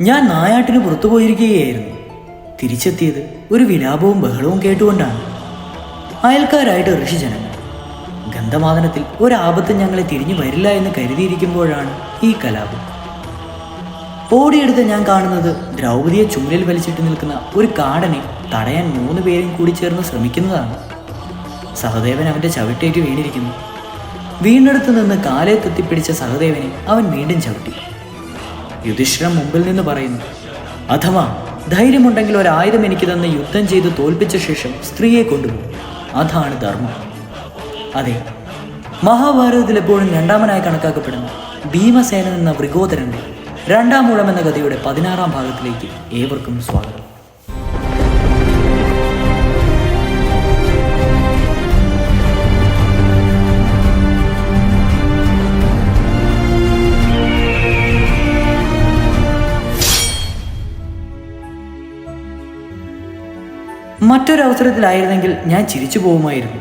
ഞാൻ നായാട്ടിന് പുറത്തു പോയിരിക്കുകയായിരുന്നു. തിരിച്ചെത്തിയത് ഒരു വിലാപവും ബഹളവും കേട്ടുകൊണ്ടാണ്. അയൽക്കാരായിട്ട് ഋഷിജനങ്ങൾ ഗന്ധമാദനത്തിൽ ഒരാപത്ത് ഞങ്ങളെ തിരിഞ്ഞു വരില്ല എന്ന് കരുതിയിരിക്കുമ്പോഴാണ് ഈ കലാപം. ഓടിയെടുത്ത് ഞാൻ കാണുന്നത് ദ്രൗപതിയെ ചുമലിൽ വലിച്ചിട്ട് നിൽക്കുന്ന ഒരു കാടനെ തടയാൻ മൂന്ന് പേരും കൂടി ചേർന്ന് ശ്രമിക്കുന്നതാണ്. സഹദേവൻ അവന്റെ ചവിട്ടേറ്റ് വീണിരിക്കുന്നു. വീണ്ടെടുത്ത് നിന്ന് കാലേ തെത്തിപ്പിടിച്ച സഹദേവനെ അവൻ വീണ്ടും ചവിട്ടി. യുധിഷ്ഠിരം മുമ്പിൽ നിന്ന് പറയുന്നു അഥവാ ധൈര്യമുണ്ടെങ്കിൽ ഒരായുധം എനിക്ക് തന്ന് യുദ്ധം ചെയ്ത് തോൽപ്പിച്ച ശേഷം സ്ത്രീയെ കൊണ്ടുപോകും. അതാണ് ധർമ്മം. അതെ മഹാഭാരതത്തിൽ എപ്പോഴും രണ്ടാമനായി കണക്കാക്കപ്പെടുന്ന ഭീമസേന എന്ന വൃഗോദരന്റെ രണ്ടാം മൂഴം എന്ന കഥയുടെ പതിനാറാം ഭാഗത്തിലേക്ക് ഏവർക്കും സ്വാഗതം. മറ്റൊരവസരത്തിലായിരുന്നെങ്കിൽ ഞാൻ ചിരിച്ചു പോകുമായിരുന്നു.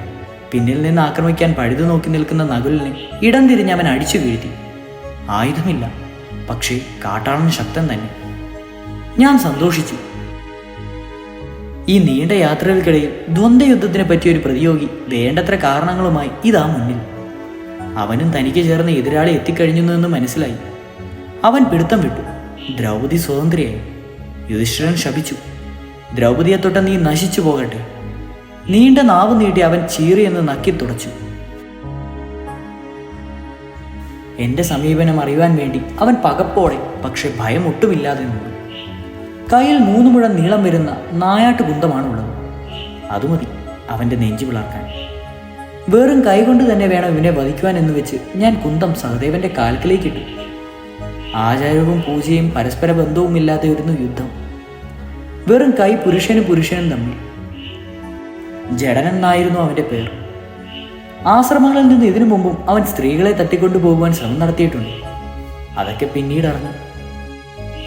പിന്നിൽ നിന്ന് ആക്രമിക്കാൻ പഴുതു നോക്കി നിൽക്കുന്ന നകുലിനെ ഇടം തിരിഞ്ഞ് അവൻ അടിച്ചു വീഴ്ത്തി. ആയുധമില്ല പക്ഷേ കാട്ടാളൻ ശക്തൻ തന്നെ. ഞാൻ സന്തോഷിച്ചു. ഈ നീണ്ട യാത്രകൾക്കിടയിൽ ദ്വന്ദ്വയുദ്ധത്തിനെ പറ്റിയ ഒരു പ്രതിയോഗി വേണ്ടത്ര കാരണങ്ങളുമായി ഇതാ മുന്നിൽ. അവനും തനിക്ക് ചേർന്ന എതിരാളി എത്തിക്കഴിഞ്ഞു എന്ന് മനസ്സിലായി. അവൻ പിടുത്തം വിട്ടു. ദ്രൗപതി സ്വതന്ത്രയായി. യുധിഷ്ഠിരൻ ശപിച്ചു. ദ്രൗപദിയെ തൊട്ട് നീ നശിച്ചു പോകട്ടെ. നീണ്ട നാവ് നീട്ടി അവൻ ചീറിയെന്ന് നക്കി തുടച്ചു. എന്റെ സമീപനം അറിയുവാൻ വേണ്ടി അവൻ പകപ്പോടെ പക്ഷെ ഭയം ഒട്ടുമില്ലാതെ നിന്നു. കയ്യിൽ മൂന്ന് മുഴം നീളം വരുന്ന നായാട്ട് കുന്തമാണുള്ളത്. അതുമതി അവന്റെ നെഞ്ചു പിളർക്കാൻ വെറും കൈകൊണ്ട് തന്നെ വേണം ഇവനെ വധിക്കുവാൻ എന്ന് വെച്ച് ഞാൻ കുന്തം സഹദേവന്റെ കാൽക്കിലേക്കിട്ടു ആചാരവും പൂജയും പരസ്പര ബന്ധവുമില്ലാതെയൊരുന്നു യുദ്ധം. വെറും കൈ പുരുഷനും പുരുഷനും തമ്മിൽ. ജഡൻ എന്നായിരുന്നു അവന്റെ പേർ ആശ്രമങ്ങളിൽ നിന്ന് ഇതിനു മുമ്പും അവൻ സ്ത്രീകളെ തട്ടിക്കൊണ്ടു പോകുവാൻ ശ്രമം നടത്തിയിട്ടുണ്ട്. അതൊക്കെ പിന്നീട് അറിഞ്ഞു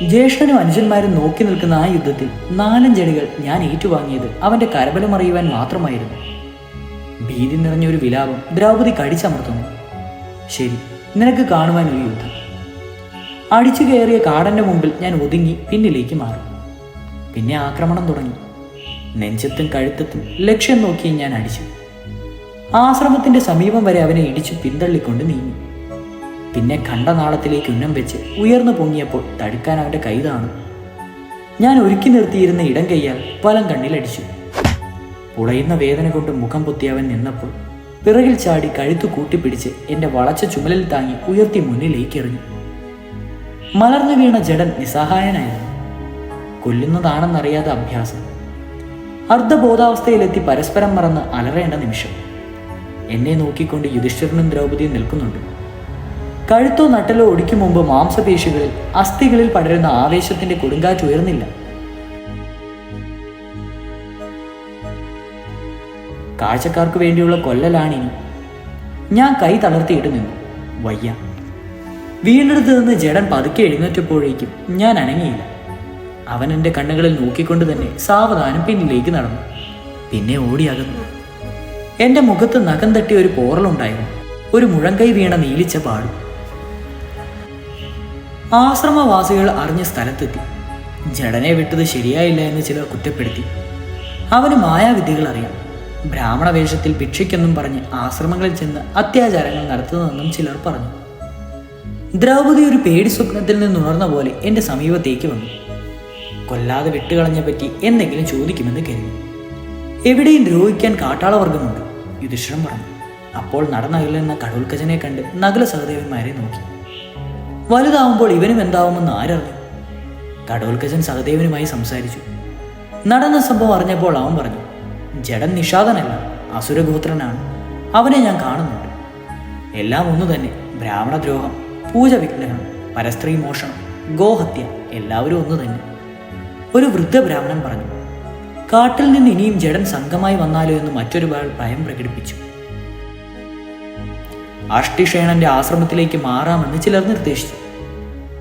ജ്യേഷ്ഠനും അനുജന്മാരും നോക്കി നിൽക്കുന്ന ആ യുദ്ധത്തിൽ നാലഞ്ചടികൾ ഞാൻ ഏറ്റുവാങ്ങിയത് അവന്റെ കരബലം അറിയുവാൻ മാത്രമായിരുന്നു. ഭീതി നിറഞ്ഞ ഒരു വിലാപം ദ്രൗപദി കടിച്ചമർത്തുന്നു. ശരി നിനക്ക് കാണുവാൻ ഒരു യുദ്ധം. അടിച്ചു കയറിയ കാടന്റെ മുമ്പിൽ ഞാൻ ഒതുങ്ങി പിന്നിലേക്ക് മാറി. പിന്നെ ആക്രമണം തുടങ്ങി. നെഞ്ചത്തും കഴുത്തത്തും ലക്ഷ്യം നോക്കി ഞാൻ അടിച്ചു. ആശ്രമത്തിന്റെ സമീപം വരെ അവനെ ഇടിച്ചു പിന്തള്ളിക്കൊണ്ട് നീങ്ങി. പിന്നെ ഖണ്ഡനാളത്തിലേക്ക് ഉന്നം വെച്ച് ഉയർന്നു പൊങ്ങിയപ്പോൾ തടുക്കാൻ അവന്റെ കൈ താണു. ഞാൻ ഒരുക്കി നിർത്തിയിരുന്ന ഇടം കൈയാൽ വലം കണ്ണിലടിച്ചു പുളയുന്ന വേദന കൊണ്ട് മുഖം പൊത്തി അവൻ നിന്നപ്പോൾ പിറകിൽ ചാടി കഴുത്തു കൂട്ടിപ്പിടിച്ച് എന്റെ വളച്ച ചുമലിൽ താങ്ങി ഉയർത്തി മുന്നിലേക്ക് എറിഞ്ഞു. മലർന്നു വീണ ജഡൻ നിസ്സഹായനായിരുന്നു. കൊല്ലുന്നതാണെന്നറിയാതെ അഭ്യാസം. അർദ്ധബോധാവസ്ഥയിലെത്തി പരസ്പരം മറന്ന് അലറേണ്ട നിമിഷം. എന്നെ നോക്കിക്കൊണ്ട് യുധിഷ്ഠിരനും ദ്രൗപദിയും നിൽക്കുന്നുണ്ട്. കഴുത്തോ നട്ടലോ ഒടിക്കും മുമ്പ് മാംസപേശികളിൽ അസ്ഥികളിൽ പടരുന്ന ആവേശത്തിന്റെ കൊടുങ്കാറ്റ് ഉയർന്നില്ല. കാഴ്ചക്കാർക്ക് വേണ്ടിയുള്ള കൊല്ലലാണിനി. ഞാൻ കൈ തളർത്തിയിട്ട് നിന്നു. വയ്യ. വീണ്ടെടുത്ത് നിന്ന് ജഡൻ പതുക്കെ എഴുന്നേറ്റപ്പോഴേക്കും ഞാൻ അനങ്ങിയില്ല. അവൻ എന്റെ കണ്ണുകളിൽ നോക്കിക്കൊണ്ട് തന്നെ സാവധാനം പിന്നിലേക്ക് നടന്നു. പിന്നെ ഓടിയകന്നു എന്റെ മുഖത്ത് നഖം തട്ടിയ ഒരു പോറലുണ്ടായിരുന്നു. ഒരു മുഴങ്കൈ വീണ നീലിച്ച പാടും. ആശ്രമവാസികൾ അറിഞ്ഞ സ്ഥലത്തെത്തി. ജടനെ വിട്ടത് ശരിയായില്ല എന്ന് ചിലർ കുറ്റപ്പെടുത്തി. അവന് മായാവിദ്യകൾ അറിയാം. ബ്രാഹ്മണ വേഷത്തിൽ ഭിക്ഷയ്ക്കെന്നും പറഞ്ഞ് ആശ്രമങ്ങളിൽ ചെന്ന് അത്യാചാരങ്ങൾ നടത്തുന്നതെന്നും ചിലർ പറഞ്ഞു. ദ്രൗപദി ഒരു പേടി സ്വപ്നത്തിൽ നിന്നുണർന്ന പോലെ എന്റെ സമീപത്തേക്ക് വന്നു. കൊല്ലാതെ വിട്ടുകളഞ്ഞ പറ്റി എന്തെങ്കിലും ചോദിക്കുമെന്ന് കരുതി. എവിടെയും ദ്രോഹിക്കാൻ കാട്ടാളവർഗമുണ്ട് യുധിഷ്ഠിരം പറഞ്ഞു. അപ്പോൾ നടന്നകലെന്ന കടൂൽക്കജനെ കണ്ട് നഗല സഹദേവന്മാരെ നോക്കി. വലുതാവുമ്പോൾ ഇവനും എന്താവുമെന്ന് ആരറിഞ്ഞു? കടോൽക്കജൻ സഹദേവനുമായി സംസാരിച്ചു. നടന്ന സംഭവം അറിഞ്ഞപ്പോൾ അവൻ പറഞ്ഞു ജഡൻ നിഷാദനല്ല അസുരഗോത്രനാണ്. അവനെ ഞാൻ കാണുന്നുണ്ട്. എല്ലാം ഒന്നു തന്നെ ബ്രാഹ്മണദ്രോഹം പൂജ വിഘ്നങ്ങൾ പരസ്ത്രീ മോഷണം ഗോഹത്യ എല്ലാവരും ഒന്നു തന്നെ. ഒരു വൃദ്ധ ബ്രാഹ്മണൻ പറഞ്ഞു കാട്ടിൽ നിന്ന് ഇനിയും ജഡൻ സംഘമായി വന്നാലോ എന്ന് മറ്റൊരു ഭയം പ്രകടിപ്പിച്ചു. അഷ്ടിഷേണന്റെ ആശ്രമത്തിലേക്ക് മാറാമെന്ന് ചിലർ നിർദ്ദേശിച്ചു.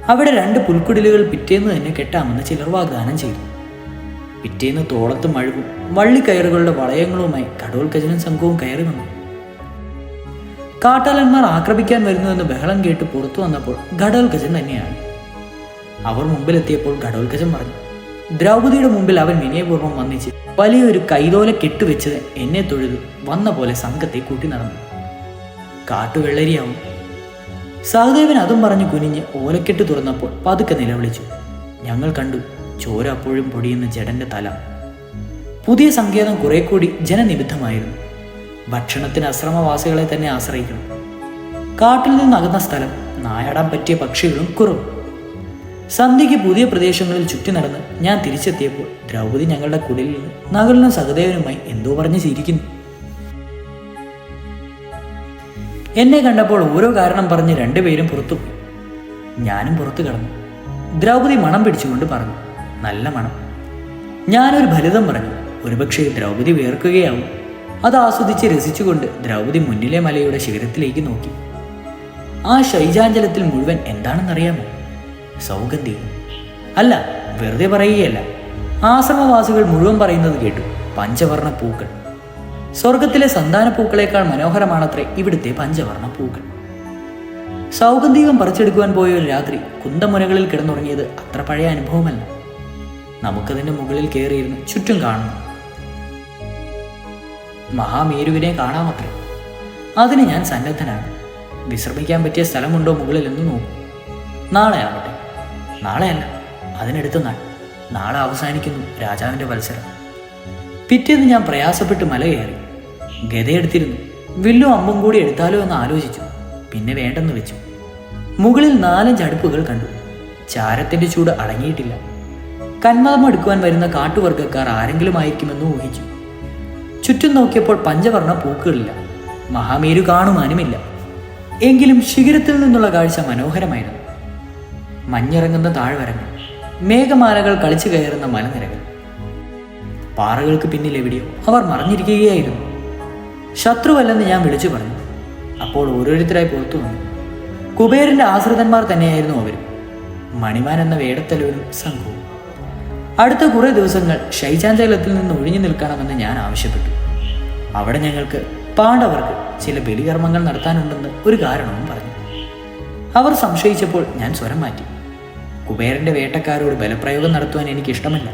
അവിടെ രണ്ട് പുൽക്കുടലുകൾ പിറ്റേന്ന് തന്നെ കെട്ടാമെന്ന് ചിലർ വാഗ്ദാനം ചെയ്തു. പിറ്റേന്ന് തോളത്തും അഴുകും വള്ളിക്കയറുകളുടെ വളയങ്ങളുമായി കടോൽ കജനൻ സംഘവും കയറി വന്നു. കാട്ടാലന്മാർ ആക്രമിക്കാൻ വരുന്നുവെന്ന് ബഹളം കേട്ട് പുറത്തു വന്നപ്പോൾ ഘടോൽക്കജൻ തന്നെയാണ് അവർ മുമ്പിലെത്തിയപ്പോൾ ഘടോത്കജം പറഞ്ഞു ദ്രൗപദിയുടെ മുമ്പിൽ അവൻ വിനയപൂർവം വന്നിച്ച് വലിയൊരു കൈതോല കെട്ടുവെച്ചത് എന്നെ തൊഴുതു. വന്ന പോലെ സംഘത്തെ കൂട്ടി നടന്നു. കാട്ടുവെള്ളരിയാവും. സഹദേവൻ അതും പറഞ്ഞു കുനിഞ്ഞ് ഓലക്കെട്ട് തുറന്നപ്പോൾ പതുക്കെ നിലവിളിച്ചു. ഞങ്ങൾ കണ്ടു ചോര അപ്പോഴും പൊടിയുന്ന ജഡന്റെ തല. പുതിയ സങ്കേതം കുറെ കൂടി ജനനിബിദ്ധമായിരുന്നു. ഭക്ഷണത്തിന് അശ്രമവാസികളെ തന്നെ ആശ്രയിക്കണം. കാട്ടിൽ നിന്നകുന്ന സ്ഥലം നായാടാൻ പറ്റിയ പക്ഷികളും കുറവും. സന്ധ്യയ്ക്ക് പുതിയ പ്രദേശങ്ങളിൽ ചുറ്റി നടന്ന് ഞാൻ തിരിച്ചെത്തിയപ്പോൾ ദ്രൗപദി ഞങ്ങളുടെ കുടിലിൽ നിന്ന് നഗലിനും സഹദേവനുമായി എന്തോ പറഞ്ഞ് ചിരിക്കുന്നു. എന്നെ കണ്ടപ്പോൾ ഓരോ കാരണം പറഞ്ഞ് രണ്ടുപേരും പുറത്തു ഞാനും പുറത്തു കടന്നു. ദ്രൗപദി മണം പിടിച്ചുകൊണ്ട് പറഞ്ഞു നല്ല മണം. ഞാനൊരു ഫലിതം പറഞ്ഞു ഒരുപക്ഷെ ദ്രൗപദി വേർക്കുകയാവും അത് ആസ്വദിച്ച് രസിച്ചുകൊണ്ട് ദ്രൗപദി മുന്നിലെ മലയുടെ ശിഖരത്തിലേക്ക് നോക്കി. ആ ശൈജാഞ്ചലത്തിൽ മുഴുവൻ എന്താണെന്നറിയാമോ? സൗഗന്ധികം അല്ല വെറുതെ പറയുകയല്ല. ആശ്രമവാസികൾ മുഴുവൻ പറയുന്നത് കേട്ടു. പഞ്ചവർണ പൂക്കൾ സ്വർഗത്തിലെ സന്താന പൂക്കളേക്കാൾ മനോഹരമാണത്രേ ഇവിടുത്തെ പഞ്ചവർണ പൂക്കൾ സൗഗന്ധികം പറിച്ചെടുക്കുവാൻ പോയ ഒരു രാത്രി കുന്തമുനകളിൽ കിടന്നുറങ്ങിയത് അത്ര പഴയ അനുഭവമല്ല. നമുക്കതിന്റെ മുകളിൽ കയറിയിരുന്ന് ചുറ്റും കാണണം. മഹാമേരുവിനെ കാണാമത്രേ. അതിന് ഞാൻ സന്നദ്ധനാണ്. വിശ്രമിക്കാൻ പറ്റിയ സ്ഥലമുണ്ടോ മുകളിൽ എന്ന് നോക്കും. നാളെ ആവട്ടെ. നാളെയല്ല അതിനടുത്ത നാൾ. നാളെ അവസാനിക്കുന്നു രാജാവിന്റെ മത്സരം. പിറ്റേന്ന് ഞാൻ പ്രയാസപ്പെട്ട് മല കയറി. ഗതയെടുത്തിരുന്നു. വില്ലും അമ്പും കൂടി എടുത്താലോ എന്ന് ആലോചിച്ചു. പിന്നെ വേണ്ടെന്ന് വെച്ചു. മുകളിൽ നാലഞ്ച് അടുപ്പുകൾ കണ്ടു. ചാരത്തിന്റെ ചൂട് അടങ്ങിയിട്ടില്ല. കന്മതം എടുക്കുവാൻ വരുന്ന കാട്ടുവർഗക്കാർ ആരെങ്കിലും ആയിരിക്കുമെന്ന് ഊഹിച്ചു. ചുറ്റും നോക്കിയപ്പോൾ പഞ്ചവർണ പൂക്കളില്ല. മഹാമേരു കാണുവാനുമില്ല എങ്കിലും ശിഖരത്തിൽ നിന്നുള്ള കാഴ്ച മനോഹരമായിരുന്നു. മഞ്ഞിറങ്ങുന്ന താഴ്വരങ്ങൾ മേഘമാലകൾ കളിച്ചു കയറുന്ന മലനിരകൾ. പാറകൾക്ക് പിന്നിൽ എവിടെയോ അവർ മറിഞ്ഞിരിക്കുകയായിരുന്നു. ശത്രുവല്ലെന്ന് ഞാൻ വിളിച്ചു പറഞ്ഞു. അപ്പോൾ ഓരോരുത്തരായി പുറത്തു വന്നു. കുബേരന്റെ ആശ്രിതന്മാർ തന്നെയായിരുന്നു അവർ. മണിമാൻ എന്ന വേടത്തലവനും സംഘവും. അടുത്ത കുറേ ദിവസങ്ങൾ ശൈചാഞ്ചലത്തിൽ നിന്ന് ഒഴിഞ്ഞു നിൽക്കണമെന്ന് ഞാൻ ആവശ്യപ്പെട്ടു. അവിടെ ഞങ്ങൾക്ക് പാണ്ഡവർക്ക് ചില ബലികർമ്മങ്ങൾ നടത്താനുണ്ടെന്ന് ഒരു കാരണവും പറഞ്ഞു. അവർ സംശയിച്ചപ്പോൾ ഞാൻ സ്വരം മാറ്റി. കുബേരന്റെ വേട്ടക്കാരോട് ബലപ്രയോഗം നടത്തുവാൻ എനിക്ക് ഇഷ്ടമല്ല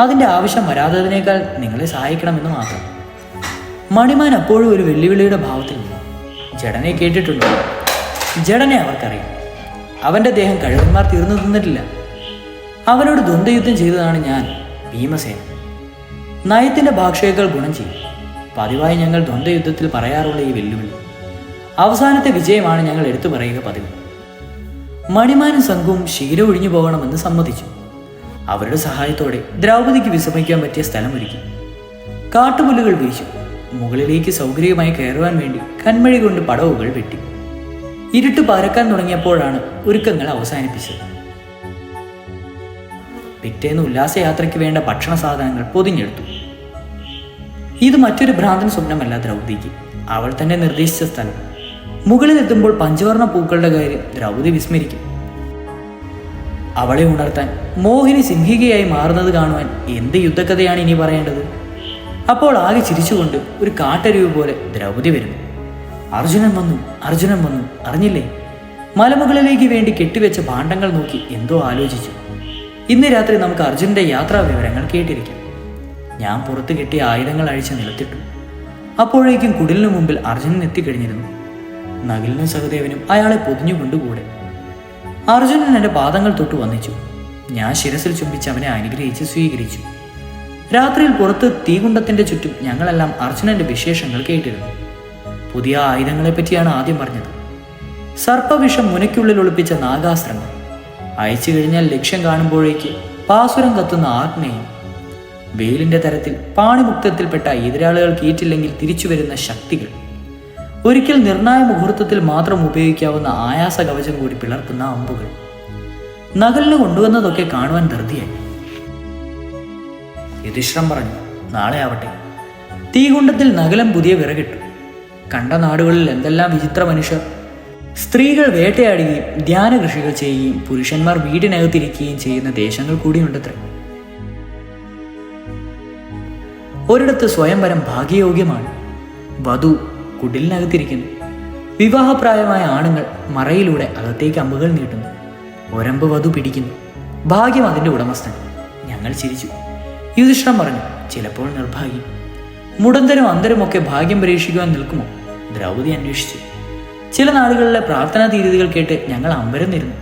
അതിന്റെ ആവശ്യം വരാത്തതിനേക്കാൾ നിങ്ങളെ സഹായിക്കണമെന്ന് മാത്രം. മണിമാൻ അപ്പോഴും ഒരു വെല്ലുവിളിയുടെ ഭാവത്തിൽ നിന്നു. ജഡനെ കേട്ടിട്ടുണ്ട്? ജഡനെ അവർക്കറിയാം. അവന്റെ ദേഹം കഴുകന്മാർ തീർന്നു തിന്നിട്ടില്ല. അവനോട് ദ്വന്ദ്യുദ്ധം ചെയ്തതാണ് ഞാൻ ഭീമസേന നയത്തിന്റെ ഭാഷയേക്കാൾ ഗുണം ചെയ്യും. പതിവായി ഞങ്ങൾ ദ്വന്ദ്വയുദ്ധത്തിൽ പറയാറുള്ള ഈ വെല്ലുവിളി. അവസാനത്തെ വിജയമാണ് ഞങ്ങൾ എടുത്തു പറയുക പതിവ്. മണിമാനും സംഘവും ക്ഷീര ഒഴിഞ്ഞു പോകണമെന്ന് സമ്മതിച്ചു. അവരുടെ സഹായത്തോടെ ദ്രൗപദിക്ക് വിശ്രമിക്കാൻ പറ്റിയ സ്ഥലം സ്ഥലമൊരുക്കി കാട്ടുപുല്ലുകൾ വീശു മുകളിലേക്ക് സൗകര്യമായി കയറുവാൻ വേണ്ടി കൺമഴി കൊണ്ട് പടവുകൾ വെട്ടി. ഇരുട്ട് പരക്കാൻ തുടങ്ങിയപ്പോഴാണ് ഒരുക്കങ്ങൾ അവസാനിപ്പിച്ചത്. പിറ്റേന്ന് ഉല്ലാസയാത്രയ്ക്ക് വേണ്ട ഭക്ഷണ സാധനങ്ങൾ പൊതിഞ്ഞെടുത്തു. ഇത് മറ്റൊരു ഭ്രാന്തൻ സ്വപ്നമല്ല ദ്രൗപദിക്ക്. അവൾ തന്നെ നിർദ്ദേശിച്ച സ്ഥലം. മുകളിലെത്തുമ്പോൾ പഞ്ചവർണ പൂക്കളുടെ കാര്യം ദ്രൗപതി വിസ്മരിക്കും. അവളെ ഉണർത്താൻ മോഹിനി സിംഹികയായി മാറുന്നത് കാണുവാൻ എന്ത് യുദ്ധക്കഥയാണ് ഇനി പറയേണ്ടത്? അപ്പോൾ ആകെ ചിരിച്ചുകൊണ്ട് ഒരു കാട്ടരുവ് പോലെ ദ്രൗപതി വരുന്നു. അർജുനൻ വന്നു അർജുനൻ വന്നു അറിഞ്ഞില്ലേ? മലമുകളിലേക്ക് വേണ്ടി കെട്ടിവെച്ച ഭാണ്ഡങ്ങൾ നോക്കി എന്തോ ആലോചിച്ചു. ഇന്ന് രാത്രി നമുക്ക് അർജുനന്റെ യാത്രാ വിവരങ്ങൾ കേട്ടിരിക്കാം. ഞാൻ പുറത്ത് കെട്ടിയ ആയുധങ്ങൾ അഴിച്ച് നിലത്തിട്ടു. അപ്പോഴേക്കും കുടിലിനു മുമ്പിൽ അർജുനൻ എത്തിക്കഴിഞ്ഞിരുന്നു. നകിലിനും സഹദേവനും അയാളെ പൊതിഞ്ഞുകൊണ്ടുകൂടെ അർജുനൻ എന്റെ പാദങ്ങൾ തൊട്ട് വന്നിച്ചു. ഞാൻ ശിരസിൽ ചുംബിച്ച് അവനെ അനുഗ്രഹിച്ച് സ്വീകരിച്ചു. രാത്രിയിൽ പുറത്ത് തീകുണ്ടത്തിന്റെ ചുറ്റും ഞങ്ങളെല്ലാം അർജുനന്റെ വിശേഷങ്ങൾ കേട്ടിരുന്നു. പുതിയ ആയുധങ്ങളെ പറ്റിയാണ് ആദ്യം പറഞ്ഞത്. സർപ്പവിഷം മുനയ്ക്കുള്ളിൽ ഒളിപ്പിച്ച നാഗാസ്ത്രങ്ങൾ. അയച്ചു കഴിഞ്ഞാൽ ലക്ഷ്യം കാണുമ്പോഴേക്ക് പാസുരം കത്തുന്ന ആജ്ഞയും വെയിലിന്റെ തരത്തിൽ പാണിമുക്തത്തിൽപ്പെട്ട എതിരാളികൾ കീറ്റില്ലെങ്കിൽ തിരിച്ചു വരുന്ന ശക്തികൾ. ഒരിക്കൽ നിർണായ മുഹൂർത്തത്തിൽ മാത്രം ഉപയോഗിക്കാവുന്ന ആയാസ കവചം കൂടി പിളർക്കുന്ന അമ്പുകൾ. നഗലിന് കൊണ്ടുവന്നതൊക്കെ കാണുവാൻ ധൃതിയായി. യുധിഷ്ഠം പറഞ്ഞു നാളെ ആവട്ടെ. തീകുണ്ടത്തിൽ നഗലം പുതിയ വിറകിട്ടു. കണ്ട നാടുകളിൽ എന്തെല്ലാം വിചിത്ര മനുഷ്യർ. സ്ത്രീകൾ വേട്ടയാടുകയും ധ്യാന കൃഷികൾ ചെയ്യുകയും പുരുഷന്മാർ വീടിനകത്തിരിക്കുകയും ചെയ്യുന്ന ദേശങ്ങൾ കൂടിയുണ്ടത്രേ. ഒരിടത്ത് സ്വയംവരം ഭാഗ്യയോഗ്യമാണ്. വധു കുടിലിനകത്തിരിക്കുന്നു. വിവാഹപ്രായമായ ആണുങ്ങൾ മറയിലൂടെ അകത്തേക്ക് അമ്പുകൾ നീട്ടുന്നു. ഒരമ്പ് വധു പിടിക്കുന്നു. ഭാഗ്യം അതിന്റെ ഉടമസ്ഥൻ. ഞങ്ങൾ ചിരിച്ചു. യുധിഷ്ഠം പറഞ്ഞു ചിലപ്പോൾ നിർഭാഗ്യം. മുടന്തരും അന്തരുമൊക്കെ ഭാഗ്യം പരീക്ഷിക്കുവാൻ നിൽക്കുമോ? ദ്രൗപതി അന്വേഷിച്ചു. ചില നാടുകളിലെ പ്രാർത്ഥനാ തീയതികൾ കേട്ട് ഞങ്ങൾ അമ്പരന്നിരുന്നു.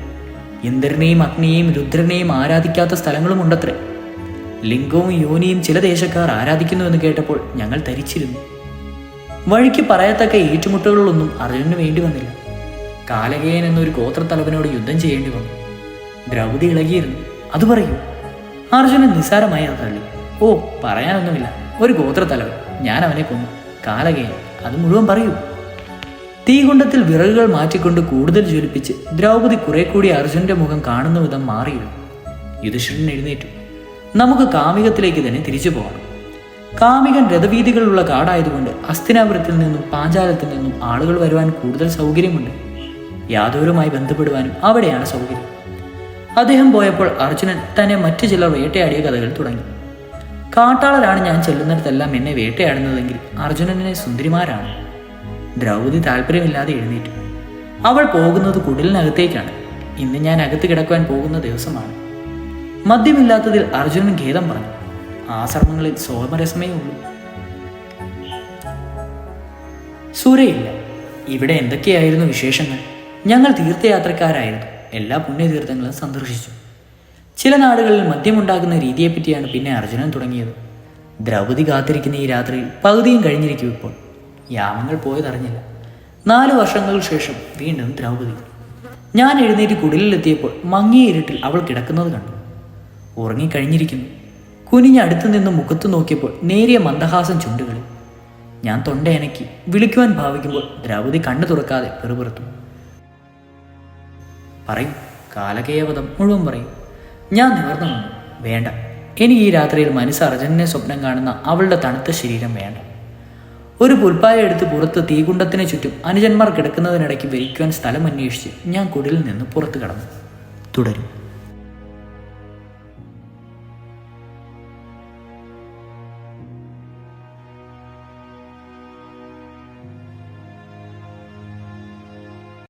ഇന്ദ്രനെയും അഗ്നിയെയും രുദ്രനെയും ആരാധിക്കാത്ത സ്ഥലങ്ങളും ഉണ്ടത്രേ. ലിംഗവും യോനിയും ചില ദേശക്കാർ ആരാധിക്കുന്നുവെന്ന് കേട്ടപ്പോൾ ഞങ്ങൾ ധരിച്ചിരുന്നു വഴിക്ക് പറയത്തക്ക ഏറ്റുമുട്ടലുകളൊന്നും അർജുനന് വേണ്ടി വന്നില്ല. കാലകേയൻ എന്നൊരു ഗോത്രത്തലവനോട് യുദ്ധം ചെയ്യേണ്ടി വന്നു. ദ്രൗപതി ഇളകിയിരുന്നു. അത് പറയൂ. അർജുനൻ നിസ്സാരമായി അത് തള്ളി. ഓ പറയാനൊന്നുമില്ല. ഒരു ഗോത്രത്തലവൻ. ഞാൻ അവനെ കൊന്നു. കാലകേയൻ അത് മുഴുവൻ പറയൂ. തീകുണ്ടത്തിൽ വിറകുകൾ മാറ്റിക്കൊണ്ട് കൂടുതൽ ജ്വലിപ്പിച്ച് ദ്രൗപദി കുറെ കൂടി അർജുനന്റെ മുഖം കാണുന്ന വിധം മാറിയിരുന്നു. യുധിഷ്ഠിരൻ എഴുന്നേറ്റു. നമുക്ക് കാമികത്തിലേക്ക് തന്നെ തിരിച്ചു പോകണം. കാമികൻ രഥവീതികളുള്ള കാടായതുകൊണ്ട് അസ്ഥിനാപുരത്തിൽ നിന്നും പാഞ്ചാലത്തിൽ നിന്നും ആളുകൾ വരുവാൻ കൂടുതൽ സൗകര്യമുണ്ട്. യാദവരുമായി ബന്ധപ്പെടുവാനും അവിടെയാണ് സൗകര്യം. അദ്ദേഹം പോയപ്പോൾ അർജുനൻ തന്നെ മറ്റു ചിലർ വേട്ടയാടിയ കഥകൾ തുടങ്ങി. കാട്ടാളരാണ് ഞാൻ ചെല്ലുന്നിടത്തെല്ലാം എന്നെ വേട്ടയാടുന്നതെങ്കിൽ അർജുനനെ സുന്ദരിമാരാണ്. ദ്രൗപതി താല്പര്യമില്ലാതെ എഴുന്നേറ്റു. അവൾ പോകുന്നത് കുടിലിനകത്തേക്കാണ്. ഇന്ന് ഞാൻ അകത്ത് കിടക്കുവാൻ പോകുന്ന ദിവസമാണ്. മദ്യമില്ലാത്തതിൽ അർജുനൻ ഖേദം പറഞ്ഞു. ആശ്രമങ്ങളിൽ സോമരസമേ ഉള്ളൂ സൂര്യയില്ല. ഇവിടെ എന്തൊക്കെയായിരുന്നു വിശേഷങ്ങൾ? ഞങ്ങൾ തീർത്ഥയാത്രക്കാരായിരുന്നു. എല്ലാ പുണ്യതീർത്ഥങ്ങളും സന്ദർശിച്ചു. ചില നാടുകളിൽ മദ്യമുണ്ടാക്കുന്ന രീതിയെപ്പറ്റിയാണ് പിന്നെ അർജുനൻ തുടങ്ങിയത്. ദ്രൗപതി കാത്തിരിക്കുന്ന ഈ രാത്രിയിൽ പകുതിയും കഴിഞ്ഞിരിക്കും ഇപ്പോൾ. യാമങ്ങൾ പോയതറിഞ്ഞില്ല നാല് വർഷങ്ങൾക്ക് ശേഷം വീണ്ടും ദ്രൗപതി ഞാൻ എഴുന്നേറ്റ് കുടിലിലെത്തിയപ്പോൾ മങ്ങിയ ഇരുട്ടിൽ അവൾ കിടക്കുന്നത് കണ്ടു. ഉറങ്ങിക്കഴിഞ്ഞിരിക്കുന്നു. കുനിഞ്ഞ് അടുത്തു നിന്ന് മുഖത്തു നോക്കിയപ്പോൾ നേരിയ മന്ദഹാസം ചുണ്ടുകളിൽ ഞാൻ തൊണ്ടയനക്കി വിളിക്കുവാൻ ഭാവിക്കുമ്പോൾ ദ്രൗപതി കണ്ണു തുറക്കാതെ പെറുപുറത്തു. പറയും കാലകേവതം മുഴുവൻ പറയും. ഞാൻ നിവർന്നു വന്നു വേണ്ട. എനിക്ക് ഈ രാത്രിയിൽ മനസ്സ് അർജുനനെ സ്വപ്നം കാണുന്ന അവളുടെ തണുത്ത ശരീരം വേണ്ട. ഒരു പുൽപ്പായ എടുത്ത് പുറത്ത് തീകുണ്ടത്തിന് ചുറ്റും അനുജന്മാർ കിടക്കുന്നതിനിടയ്ക്ക് വിരിക്കുവാൻ സ്ഥലം അന്വേഷിച്ച് ഞാൻ കുടിലിൽ നിന്ന് പുറത്തു കടന്നു. തുടരും.